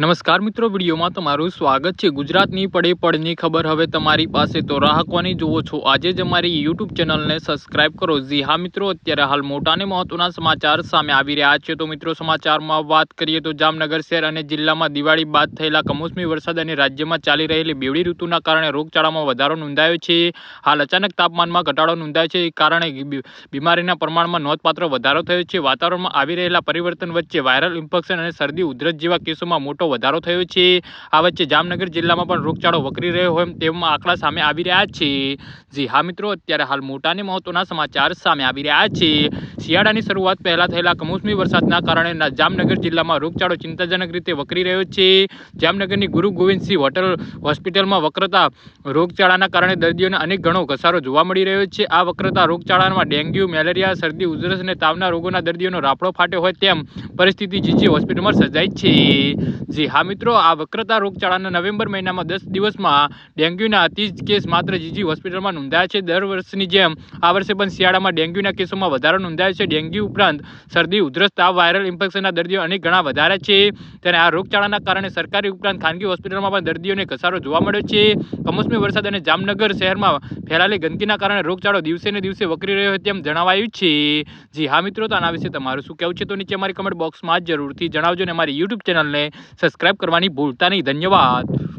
નમસ્કાર મિત્રો, વિડીયોમાં તમારું સ્વાગત છે. ગુજરાતની પડે પડની ખબર હવે તમારી પાસે તો રાહકવાની જુઓ છો. આજે જ અમારી યુટ્યુબ ચેનલને સબસ્ક્રાઇબ કરો. જી હા મિત્રો, અત્યારે હાલ મોટા અને મહત્વના સમાચાર સામે આવી રહ્યા છે. તો મિત્રો, સમાચારમાં વાત કરીએ તો જામનગર શહેર અને જિલ્લામાં દિવાળી બાદ થયેલા કમોસમી વરસાદ અને રાજ્યમાં ચાલી રહેલી બેવડી ઋતુના કારણે રોગચાળામાં વધારો નોંધાયો છે. હાલ અચાનક તાપમાનમાં ઘટાડો નોંધાયો છે. એ કારણે બીમારીના પ્રમાણમાં નોંધપાત્ર વધારો થયો છે. વાતાવરણમાં આવી રહેલા પરિવર્તન વચ્ચે વાયરલ ઇન્ફેક્શન અને શરદી, ઉધરસ જેવા કેસોમાં મોટો વધારો થયો છે. આ વચ્ચે જામનગર જિલ્લામાં પણ રોગચાળો વકરી રહ્યો હોય તેમાં આંકડા સામે આવી રહ્યા છે. જી હા મિત્રો, અત્યારે હાલ મોટા અને મહત્વના સમાચાર સામે આવી રહ્યા છે. શિયાળાની શરૂઆત પહેલા થયેલા કમોસમી વરસાદના કારણે જામનગર જિલ્લામાં રોગચાળો ચિંતાજનક રીતે વકરી રહ્યો છે. જામનગરની ગુરુ ગોવિંદસિંહ હોટલ હોસ્પિટલમાં વક્રતા રોગચાળાના કારણે દર્દીઓને અનેક ઘણો ઘસારો જોવા મળી રહ્યો છે. આ વક્રતા રોગચાળામાં ડેન્ગ્યુ, મેલેરિયા, શરદી, ઉધરસ અને તાવના રોગોના દર્દીઓનો રાફડો ફાટ્યો હોય તેમ પરિસ્થિતિ જીજી હોસ્પિટલમાં સર્જાઈ છે. જી, હા મિત્રો, આ વક્રતા રોગચાળાના નવેમ્બર મહિનામાં દસ દિવસમાં ડેન્ગ્યુના અતિજ કેસ માત્ર જીજી હોસ્પિટલમાં નોંધાયા છે. દર વર્ષની જેમ આ વર્ષે પણ શિયાળામાં ડેન્ગ્યુના કેસોમાં વધારો નોંધાયો છે. ડેન્ગ્યુ ઉપરાંત શરદી, ઉધરસ, તાવ, વાયરલ ઇન્ફેક્શનના દર્દીઓ અનેક ઘણા વધારે છે. ત્યારે આ રોગચાળાના કારણે સરકારી ઉપરાંત ખાનગી હોસ્પિટલમાં પણ દર્દીઓને ઘસારો જોવા મળ્યો છે. કમોસમી વરસાદ અને જામનગર શહેરમાં ફેલાયેલી ગંદકીના કારણે રોગચાળો દિવસે ને દિવસે વકરી રહ્યો હોય તેમ જણાવાયું છે. જી, હા મિત્રો, તો આના વિશે તમારું શું કહેવું છે? તો નીચે અમારી કમેન્ટ બોક્સમાં જરૂરથી જણાવજો ને અમારી યુટ્યુબ ચેનલને સબસ્ક્રાઇબ કરવાની ભૂલતા નહીં. ધન્યવાદ.